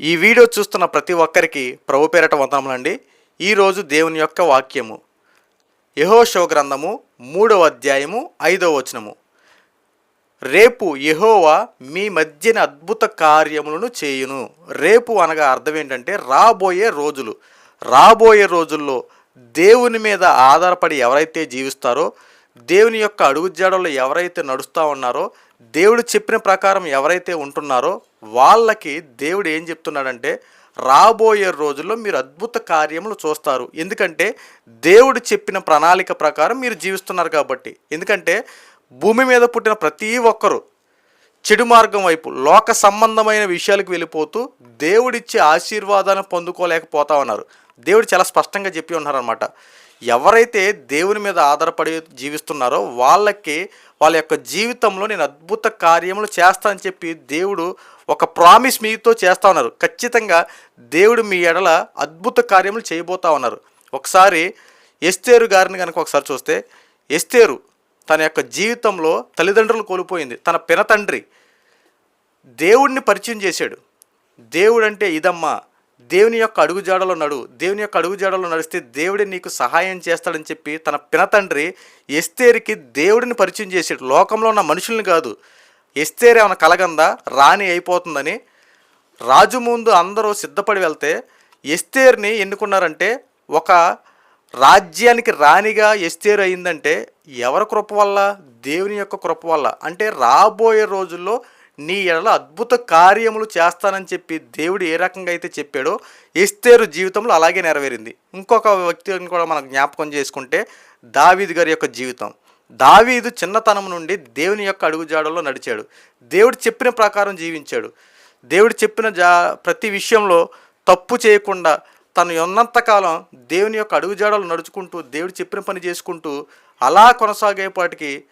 ఈ వీడియో చూస్తున్న ప్రతి ఒక్కరికి ప్రభు పేరట వందనములండి. ఈరోజు దేవుని యొక్క వాక్యము. యెహోషువ గ్రంథము మూడవ అధ్యాయము ఐదవ వచనము. రేపు యహోవా మీ మధ్యన అద్భుత కార్యములను చేయును. రేపు అనగా అర్థం ఏంటంటే రాబోయే రోజులు. రాబోయే రోజుల్లో దేవుని మీద ఆధారపడి ఎవరైతే జీవిస్తారో దేవుని యొక్క అడుగుజాడలో ఎవరైతే నడుస్తూ ఉన్నారో దేవుడు చెప్పిన ప్రకారం ఎవరైతే ఉంటున్నారో వాళ్ళకి దేవుడు ఏం చెప్తున్నాడంటే రాబోయే రోజుల్లో మీరు అద్భుత కార్యములు చూస్తారు. ఎందుకంటే దేవుడు చెప్పిన ప్రణాళిక ప్రకారం మీరు జీవిస్తున్నారు కాబట్టి. ఎందుకంటే భూమి మీద పుట్టిన ప్రతి ఒక్కరూ చెడు మార్గం వైపు లోక సంబంధమైన విషయాలకు వెళ్ళిపోతూ దేవుడిచ్చే ఆశీర్వాదాన్ని పొందుకోలేకపోతా ఉన్నారు. దేవుడు చాలా స్పష్టంగా చెప్పి ఉన్నారనమాట ఎవరైతే దేవుని మీద ఆధారపడి జీవిస్తున్నారో వాళ్ళకి వాళ్ళ యొక్క జీవితంలో నేను అద్భుత కార్యములు చేస్తానని చెప్పి దేవుడు ఒక ప్రామిస్ మీతో చేస్తా ఉన్నారు. ఖచ్చితంగా దేవుడు మీ ఎడల అద్భుత కార్యములు చేయబోతా ఉన్నారు. ఒకసారి ఎస్తేరు గారిని కనుక ఒకసారి చూస్తే ఎస్తేరు తన యొక్క జీవితంలో తల్లిదండ్రులు కోల్పోయింది. తన పినతండ్రి దేవుడిని పరిచయం చేశాడు. దేవుడు అంటే ఇదమ్మా. దేవుని యొక్క అడుగుజాడలో నడు. దేవుని యొక్క అడుగుజాడలో నడిస్తే దేవుడే నీకు సహాయం చేస్తాడని చెప్పి తన పినతండ్రి ఎస్తేరికి దేవుడిని పరిచయం చేశాడు. లోకంలో ఉన్న మనుషుల్ని కాదు. ఎస్తేరు ఏమైనా కలగందా? రాణి అయిపోతుందని రాజు ముందు అందరూ సిద్ధపడి వెళ్తే ఎస్తేర్ని ఎన్నుకున్నారంటే ఒక రాజ్యానికి రాణిగా ఎస్తేరు అయిందంటే ఎవరి కృప వల్ల? దేవుని యొక్క కృప వల్ల. అంటే రాబోయే రోజుల్లో నీ ఎడల అద్భుత కార్యములు చేస్తానని చెప్పి దేవుడు ఏ రకంగా అయితే చెప్పాడో ఎస్తేరు జీవితంలో అలాగే నెరవేరింది. ఇంకొక వ్యక్తిని కూడా మనం జ్ఞాపకం చేసుకుంటే దావీద్ గారి యొక్క జీవితం. దావీదు చిన్నతనం నుండి దేవుని యొక్క అడుగుజాడలో నడిచాడు. దేవుడు చెప్పిన ప్రకారం జీవించాడు. దేవుడు చెప్పిన జా ప్రతి విషయంలో తప్పు చేయకుండా తను ఉన్నంతకాలం దేవుని యొక్క అడుగుజాడలు నడుచుకుంటూ దేవుడు చెప్పిన పని చేసుకుంటూ అలా కొనసాగేపాటికి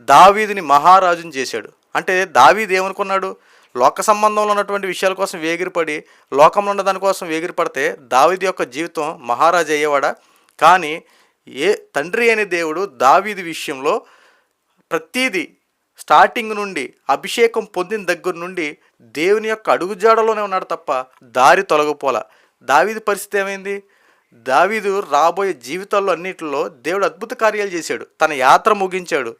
దావీదుని మహారాజుని చేశాడు. అంటే దావీది ఏమనుకున్నాడు? లోక సంబంధంలో ఉన్నటువంటి విషయాల కోసం వేగిరిపడి లోకంలో ఉన్న దానికోసం వేగిరిపడితే దావీదు యొక్క జీవితం మహారాజు అయ్యేవాడా? కానీ ఏ తండ్రి అనే దేవుడు దావీది విషయంలో ప్రతీది స్టార్టింగ్ నుండి అభిషేకం పొందిన దగ్గర నుండి దేవుని యొక్క అడుగుజాడలోనే ఉన్నాడు తప్ప దారి తొలగిపోల. దావీది పరిస్థితి ఏమైంది? దావీదు రాబోయే జీవితాల్లో అన్నిటిలో దేవుడు అద్భుత కార్యాలు చేశాడు. తన యాత్ర ముగించాడు.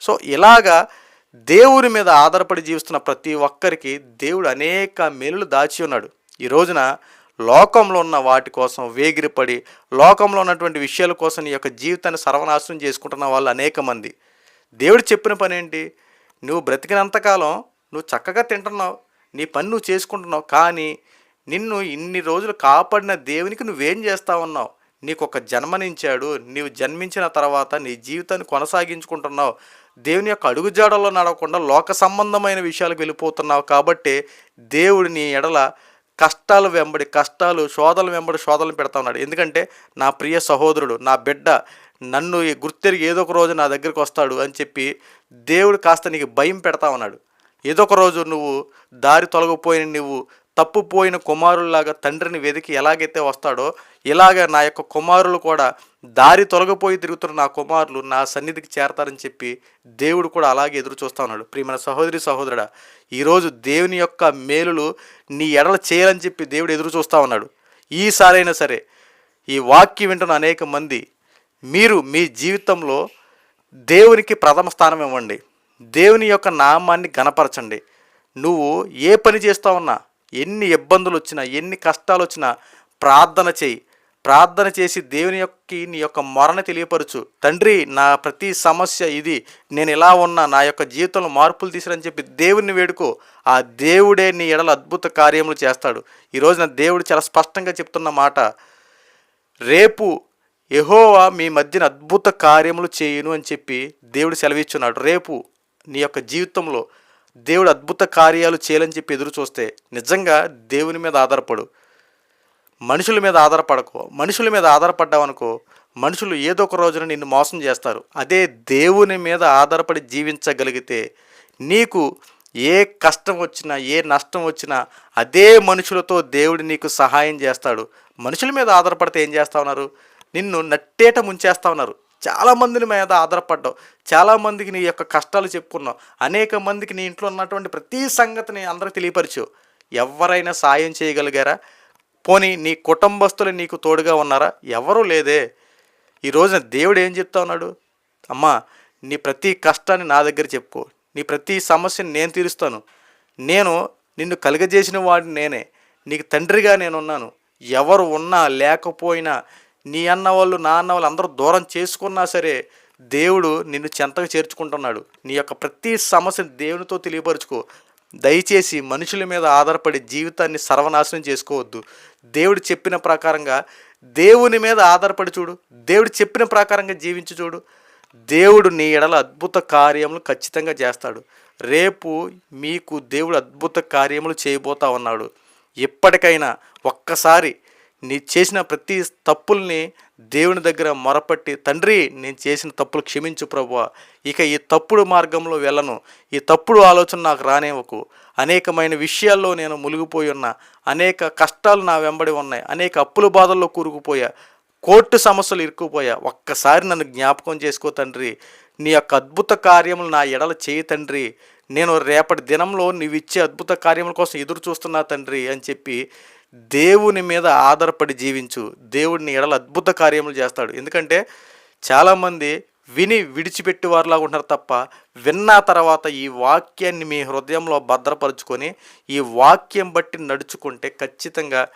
సో ఇలాగా దేవుని మీద ఆధారపడి జీవిస్తున్న ప్రతి ఒక్కరికి దేవుడు అనేక మేలులు దాచి ఉన్నాడు. ఈ రోజున లోకంలో ఉన్న వాటి కోసం వేగిరిపడి లోకంలో ఉన్నటువంటి విషయాల కోసం నీ యొక్క జీవితాన్ని సర్వనాశనం చేసుకుంటున్న వాళ్ళు అనేక మంది. దేవుడు చెప్పిన పని ఏంటి నువ్వు బ్రతికినంతకాలం నువ్వు చక్కగా తింటున్నావు నీ పని నువ్వు చేసుకుంటున్నావు కానీ నిన్ను ఇన్ని రోజులు కాపాడిన దేవునికి నువ్వేం చేస్తా ఉన్నావు? నీకు ఒక జన్మనించాడు నీవు జన్మించిన తర్వాత నీ జీవితాన్ని కొనసాగించుకుంటున్నావు. దేవుని యొక్క అడుగుజాడల్లో నడవకుండా లోక సంబంధమైన విషయాలకు వెళ్ళిపోతున్నావు కాబట్టి దేవుడు నీ ఎడల కష్టాలు వెంబడి కష్టాలు శోధలు వెంబడి శోధనలు పెడతా ఉన్నాడు. ఎందుకంటే నా ప్రియ సహోదరుడు నా బిడ్డ నన్ను గుర్తెరిగి ఏదో ఒక రోజు నా దగ్గరికి వస్తాడు అని చెప్పి దేవుడు కాస్త నీకు భయం పెడతా ఉన్నాడు. ఏదో ఒక రోజు నువ్వు దారి తొలగిపోయిన నువ్వు తప్పుపోయిన కుమారుల్లాగా తండ్రిని వెతికి ఎలాగైతే వస్తాడో ఇలాగ నా యొక్క కుమారులు కూడా దారి తొలగిపోయి తిరుగుతున్న నా కుమారులు నా సన్నిధికి చేరతారని చెప్పి దేవుడు కూడా అలాగే ఎదురు చూస్తా ఉన్నాడు. ప్రియమైన సహోదరి సహోదరుడా ఈరోజు దేవుని యొక్క మేలులు నీ ఎడల చేయాలని చెప్పి దేవుడు ఎదురు చూస్తూ ఉన్నాడు. ఈసారైనా సరే ఈ వాక్యం వింటున్న అనేక మంది మీరు మీ జీవితంలో దేవునికి ప్రథమ స్థానం ఇవ్వండి. దేవుని యొక్క నామాన్ని గణపరచండి నువ్వు ఏ పని చేస్తా ఉన్నా ఎన్ని ఇబ్బందులు వచ్చినా ఎన్ని కష్టాలు వచ్చినా ప్రార్థన చేయి. ప్రార్థన చేసి దేవుని యొక్క నీ యొక్క మొరని తెలియపరచు. తండ్రి నా ప్రతి సమస్య ఇది. నేను ఇలా ఉన్నా నా యొక్క జీవితంలో మార్పులు తీసిరని చెప్పి దేవుడిని వేడుకో. ఆ దేవుడే నీ ఎడల అద్భుత కార్యములు చేస్తాడు. ఈరోజున దేవుడు చాలా స్పష్టంగా చెప్తున్న మాట. రేపు ఎహోవా మీ మధ్యన అద్భుత కార్యములు చేయును అని చెప్పి దేవుడు సెలవిచ్చున్నాడు. రేపు నీ యొక్క జీవితంలో దేవుడు అద్భుత కార్యాలు చేయాలని చెప్పి ఎదురు చూస్తే నిజంగా దేవుని మీద ఆధారపడు. మనుషుల మీద ఆధారపడకో. మనుషుల మీద ఆధారపడ్డావనుకో మనుషులు ఏదో ఒక రోజున నిన్ను మోసం చేస్తారు. అదే దేవుని మీద ఆధారపడి జీవించగలిగితే నీకు ఏ కష్టం వచ్చినా ఏ నష్టం వచ్చినా అదే మనుషులతో దేవుడు నీకు సహాయం చేస్తాడు. మనుషుల మీద ఆధారపడితే ఏం చేస్తా ఉన్నారు? నిన్ను నట్టేట ముంచేస్తా ఉన్నారు. చాలా మందిని మీద ఆధారపడ్డావు. చాలామందికి నీ యొక్క కష్టాలు చెప్పుకున్నావు. అనేక మందికి నీ ఇంట్లో ఉన్నటువంటి ప్రతి సంగతిని అందరికి తెలియపరిచావు. ఎవరైనా సాయం చేయగలిగారా? పోనీ నీ కుటుంబస్తులు నీకు తోడుగా ఉన్నారా? ఎవరూ లేదే. ఈ రోజున దేవుడు ఏం చెప్తా ఉన్నాడు? అమ్మా నీ ప్రతి కష్టాన్ని నా దగ్గర చెప్పుకో. నీ ప్రతి సమస్యని నేను తీరుస్తాను. నేను నిన్ను కలుగజేసిన వాడిని నేనే. నీకు తండ్రిగా నేనున్నాను. ఎవరు ఉన్నా లేకపోయినా నీ అన్న వాళ్ళు నా అన్న వాళ్ళు అందరూ దూరం చేసుకున్నా సరే దేవుడు నిన్ను చెంతగా చేర్చుకుంటున్నాడు. నీ యొక్క ప్రతి సమస్యను దేవునితో తెలియపరుచుకో. దయచేసి మనుషుల మీద ఆధారపడి జీవితాన్ని సర్వనాశనం చేసుకోవద్దు. దేవుడు చెప్పిన ప్రకారంగా దేవుని మీద ఆధారపడి చూడు. దేవుడు చెప్పిన ప్రకారంగా జీవించి చూడు. దేవుడు నీ ఎడల అద్భుత కార్యములు ఖచ్చితంగా చేస్తాడు. రేపు మీకు దేవుడు అద్భుత కార్యములు చేయబోతా ఉన్నాడు. ఎప్పటికైనా ఒక్కసారి నీ చేసిన ప్రతి తప్పుల్ని దేవుని దగ్గర మొరపట్టి తండ్రి నేను చేసిన తప్పులు క్షమించు ప్రభు ఇక ఈ తప్పుడు మార్గంలో వెళ్ళను. ఈ తప్పుడు ఆలోచన నాకు రానివ్వకు. అనేకమైన విషయాల్లో నేను మునిగిపోయి ఉన్నా. అనేక కష్టాలు నా వెంబడి ఉన్నాయి. అనేక అప్పుల బాధల్లో కూరుకుపోయా. కోర్టు సమస్యలు ఇరుక్కుపోయా. ఒక్కసారి నన్ను జ్ఞాపకం చేసుకో తండ్రి. నీ యొక్క అద్భుత కార్యములు నా ఎడల చేయి తండ్రి. నేను రేపటి దినంలో నీవిచ్చే ఇచ్చే అద్భుత కార్యముల కోసం ఎదురు చూస్తున్నా తండ్రి అని చెప్పి దేవుని మీద ఆధారపడి జీవించు. దేవుడిని ఎడల అద్భుత కార్యములు చేస్తాడు. ఎందుకంటే చాలామంది విని విడిచిపెట్టి వారిలా ఉంటారు తప్ప విన్న తర్వాత ఈ వాక్యాన్ని మీ హృదయంలో భద్రపరుచుకొని ఈ వాక్యం బట్టి నడుచుకుంటే ఖచ్చితంగా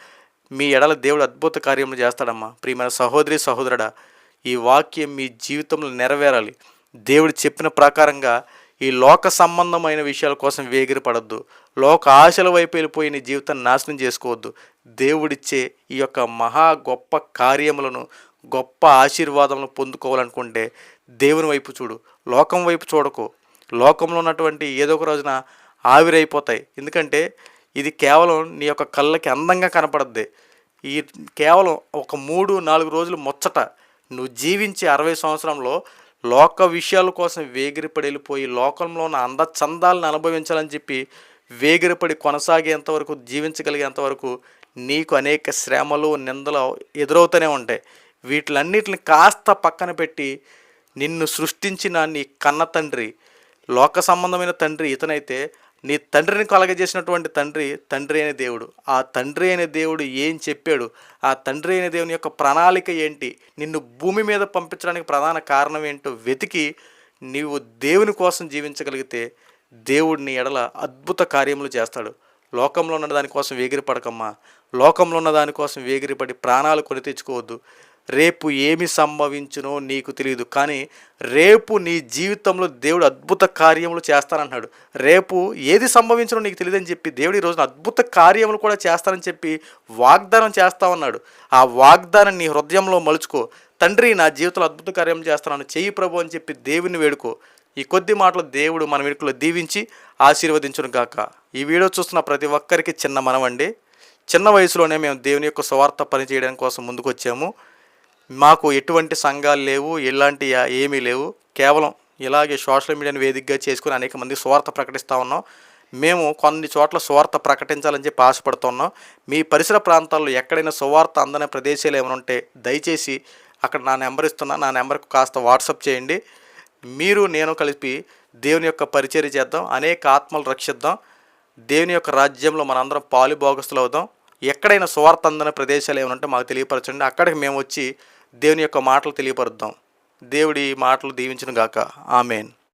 మీ ఎడల దేవుడు అద్భుత కార్యములు చేస్తాడమ్మా. ప్రియమైన సహోదరి సహోదరుడా ఈ వాక్యం మీ జీవితంలో నెరవేరాలి. దేవుడు చెప్పిన ప్రకారంగా ఈ లోక సంబంధమైన విషయాల కోసం వేగిరపడద్దు. లోక ఆశల వైపు వెళ్ళిపోయి నీ జీవితాన్ని నాశనం చేసుకోవద్దు. దేవుడిచ్చే ఈ యొక్క మహా గొప్ప కార్యములను గొప్ప ఆశీర్వాదములను పొందుకోవాలనుకుంటే దేవుని వైపు చూడు. లోకం వైపు చూడకు. లోకంలో ఉన్నటువంటి ఏదో ఒక రోజున ఆవిరైపోతాయి. ఎందుకంటే ఇది కేవలం నీ యొక్క కళ్ళకి అందంగా కనపడద్ది. ఈ కేవలం ఒక మూడు నాలుగు రోజులు ముచ్చట. నువ్వు జీవించి అరవై సంవత్సరంలో లోక విషయాల కోసం వేగిరిపడి వెళ్ళిపోయి లోకంలో ఉన్న అందచందాలను అనుభవించాలని చెప్పి వేగిరిపడి కొనసాగేంతవరకు జీవించగలిగేంతవరకు నీకు అనేక శ్రమలు నిందలు ఎదురవుతూనే ఉంటాయి. వీటిలన్నిటిని కాస్త పక్కన పెట్టి నిన్ను సృష్టించిన నీ కన్న తండ్రి లోక సంబంధమైన తండ్రి ఇతనైతే నీ తండ్రిని కలగజేసినటువంటి తండ్రి తండ్రి అయిన దేవుడు. ఆ తండ్రి అయిన దేవుడు ఏం చెప్పాడు? ఆ తండ్రి అయిన దేవుని యొక్క ప్రణాళిక ఏంటి? నిన్ను భూమి మీద పంపించడానికి ప్రధాన కారణం ఏంటో వెతికి నీవు దేవుని కోసం జీవించగలిగితే దేవుడిని ఎడల అద్భుత కార్యములు చేస్తాడు. లోకంలో ఉన్న దానికోసం వేగిరిపడకమ్మా లోకంలో ఉన్న దానికోసం వేగిరిపడి ప్రాణాలు కొని తెచ్చుకోవద్దు. రేపు ఏమి సంభవించునో నీకు తెలియదు. కానీ రేపు నీ జీవితంలో దేవుడు అద్భుత కార్యములు చేస్తానంటున్నాడు రేపు ఏది సంభవించునో నీకు తెలియదని చెప్పి దేవుడు ఈ రోజున అద్భుత కార్యములు కూడా చేస్తానని చెప్పి వాగ్దానం చేస్తా ఉన్నాడు. ఆ వాగ్దానం నీ హృదయంలో మలుచుకో. తండ్రి నా జీవితంలో అద్భుత కార్యం చేస్తున్నాను. చెయ్యి ప్రభు అని చెప్పి దేవుని వేడుకో. ఈ కొద్ది మాటలు దేవుడు మన వేడుకలో దీవించి ఆశీర్వదించును గాక. ఈ వీడియో చూస్తున్న ప్రతి ఒక్కరికి చిన్న మనవండి. చిన్న వయసులోనే మేము దేవుని యొక్క స్వార్థ పని చేయడం కోసం ముందుకు వచ్చాము మాకు ఎటువంటి సంఘాలు లేవు ఎలాంటి ఏమీ లేవు. కేవలం ఇలాగే సోషల్ మీడియాను వేదికగా చేసుకుని అనేక మంది స్వార్థ ప్రకటిస్తూ ఉన్నాం. మేము కొన్ని చోట్ల సువార్త ప్రకటించాలని చెప్పి ఆశపడుతున్నాం మీ పరిసర ప్రాంతాల్లో ఎక్కడైనా సువార్త అందని ప్రదేశాలు ఏమైనా ఉంటే దయచేసి అక్కడ నా నెంబర్ ఇస్తున్నా. నా నెంబర్కు కాస్త వాట్సాప్ చేయండి. మీరు నేను కలిపి దేవుని యొక్క పరిచర్య చేద్దాం. అనేక ఆత్మలు రక్షిద్దాం. దేవుని యొక్క రాజ్యంలో మనందరం పాలు భోగస్తులు అవుదాం ఎక్కడైనా సువార్త అందని ప్రదేశాలు ఏమైనా ఉంటే మాకు తెలియపరచండి. అక్కడికి మేము వచ్చి దేవుని యొక్క మాటలు తెలియపరుద్దాం. దేవుడి మాటలు దీవించిన గాక ఆమెన్.